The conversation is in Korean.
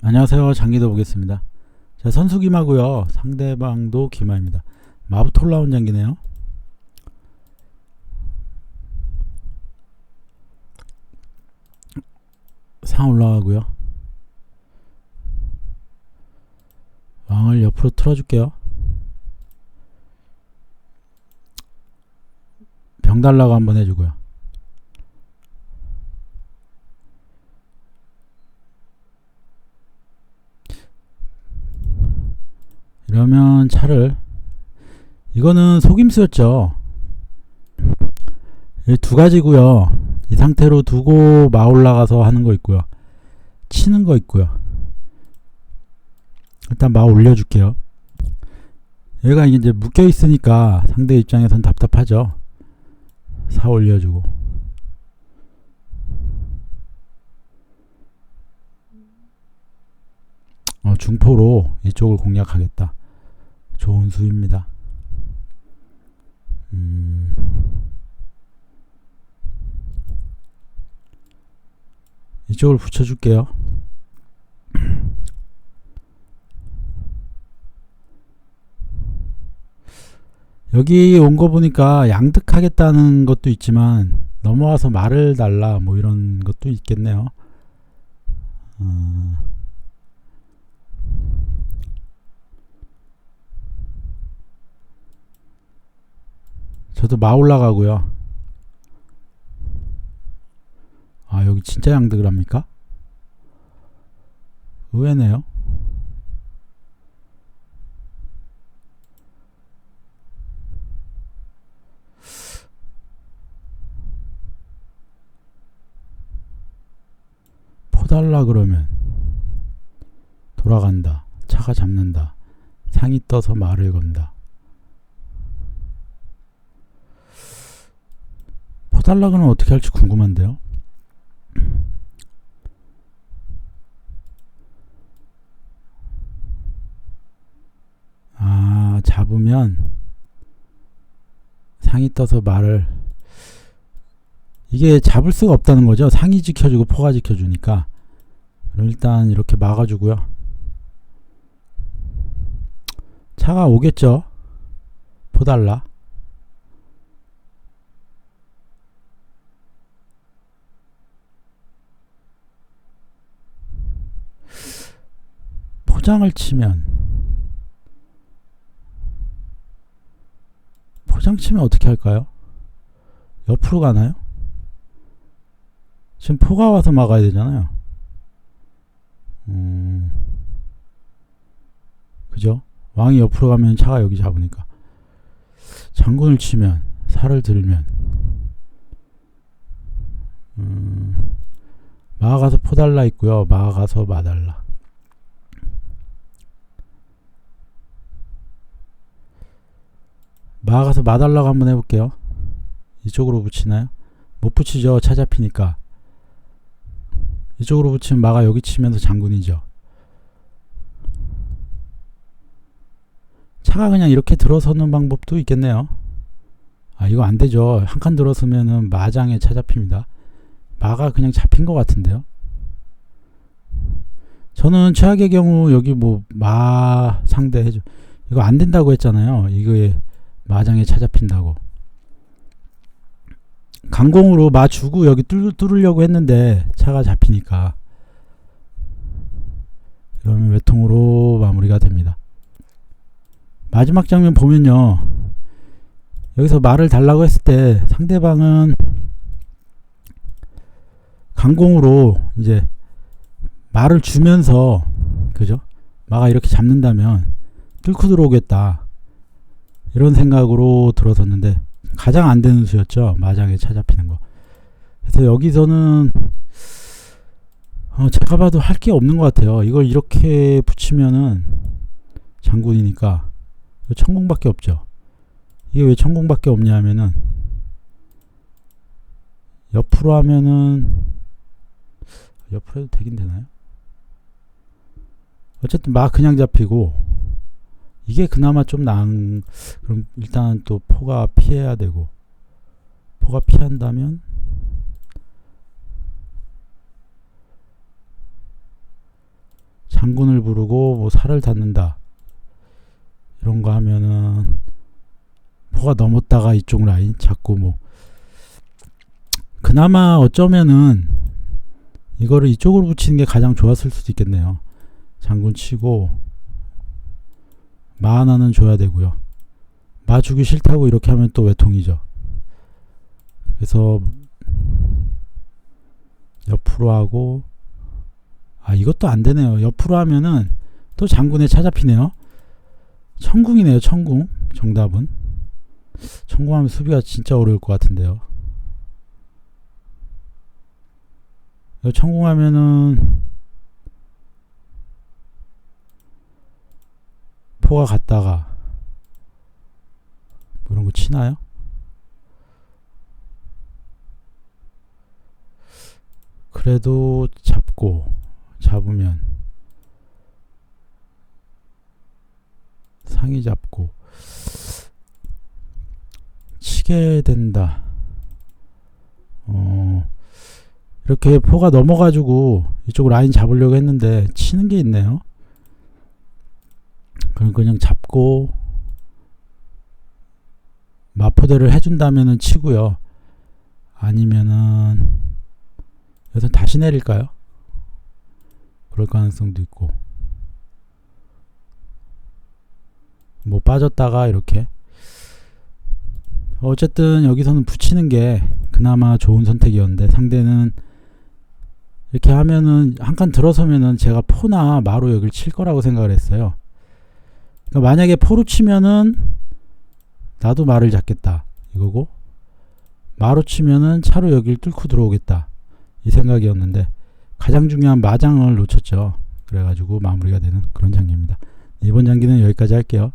안녕하세요. 장기도 보겠습니다. 자, 선수 기마고요. 상대방도 기마입니다. 마부터 올라온 장기네요. 상 올라가고요. 왕을 옆으로 틀어줄게요. 병 달라고 한번 해주고요. 이러면 차를 이거는 속임수였죠. 이두 가지고요. 이 상태로 두고 마 올라가서 하는 거 있고요. 치는 거 있고요. 일단 마 올려줄게요. 얘가 이제 묶여 있으니까 상대 입장에선 답답하죠. 사 올려주고. 어, 중포로 이쪽을 공략하겠다. 좋은 수입니다. 음. 이쪽을 붙여줄게요. 여기 온 거 보니까 양득하겠다는 것도 있지만 넘어와서 말을 달라 뭐 이런 것도 있겠네요. 어. 저도 마 올라 가고요. 아 여기 진짜 양득을 합니까? 의외네요. 포달라 그러면 돌아간다. 차가 잡는다. 상이 떠서 말을 건다. 그러면 어떻게 할지 궁금한데요. 아, 잡으면 상이 떠서 말을 이게 잡을 수가 없다는 거죠. 상이 지켜주고 포가 지켜주니까. 그럼 일단 이렇게 막아주고요. 차가 오겠죠. 포달라. 포장을 치면 포장 치면 어떻게 할까요? 옆으로 가나요? 지금 포가 와서 막아야 되잖아요. 음, 그죠? 왕이 옆으로 가면 차가 여기 잡으니까. 장군을 치면, 살을 들면, 음, 마가서 포달라 있고요. 마가서 마달라. 마가서 마달라고 한번 해볼게요. 이쪽으로 붙이나요? 못 붙이죠. 차 잡히니까. 이쪽으로 붙이면 마가 여기 치면서 장군이죠. 차가 그냥 이렇게 들어서는 방법도 있겠네요. 아, 이거 안 되죠. 한 칸 들어서면은 마장에 차 잡힙니다. 마가 그냥 잡힌 것 같은데요. 저는 최악의 경우 여기 뭐 마 상대 해줘. 이거 안 된다고 했잖아요. 이거에 마장에 차 잡힌다고. 강공으로 마 주고 여기 뚫, 뚫으려고 했는데 차가 잡히니까 그러면 외통으로 마무리가 됩니다. 마지막 장면 보면요. 여기서 말을 달라고 했을 때 상대방은 강공으로 이제 말을 주면서 그죠? 마가 이렇게 잡는다면 뚫고 들어오겠다. 이런 생각으로 들어섰는데 가장 안 되는 수였죠. 마장에 찾아피는 거. 그래서 여기서는 어, 제가 봐도 할 게 없는 것 같아요. 이걸 이렇게 붙이면은 장군이니까 천공밖에 없죠. 이게 왜 천공밖에 없냐 하면은 옆으로 하면은 옆으로 해도 되긴 되나요? 어쨌든 막 그냥 잡히고 이게 그나마 좀 나은 그럼 일단 또 포가 피해야 되고 포가 피한다면 장군을 부르고 뭐 살을 닫는다. 이런 거 하면은 포가 넘었다가 이쪽 라인 잡고 뭐. 그나마 어쩌면은 이거를 이쪽으로 붙이는 게 가장 좋았을 수도 있겠네요. 장군 치고 마 하나는 줘야 되고요. 마 주기 싫다고 이렇게 하면 또 외통이죠. 그래서 옆으로 하고 아 이것도 안 되네요. 옆으로 하면은 또 장군에 찾아피네요. 천궁이네요. 천궁 정답은 천궁하면 수비가 진짜 어려울 것 같은데요. 천궁하면은 포가 갔다가 뭐 이런 거 치나요? 그래도 잡고 잡으면 상의 잡고 치게 된다. 어 이렇게 포가 넘어가지고 이쪽 라인 잡으려고 했는데 치는 게 있네요. 그럼 그냥 잡고 마포대를 해준다면은 치고요. 아니면은 여기서 다시 내릴까요? 그럴 가능성도 있고 뭐 빠졌다가 이렇게 어쨌든 여기서는 붙이는 게 그나마 좋은 선택이었는데 상대는 이렇게 하면은 한 칸 들어서면은 제가 포나 마로 여기를 칠 거라고 생각을 했어요. 그러니까 만약에 포로 치면은 나도 말을 잡겠다 이거고 마로 치면은 차로 여기를 뚫고 들어오겠다 이 생각이었는데 가장 중요한 마장을 놓쳤죠. 그래가지고 마무리가 되는 그런 장기입니다. 이번 장기는 여기까지 할게요.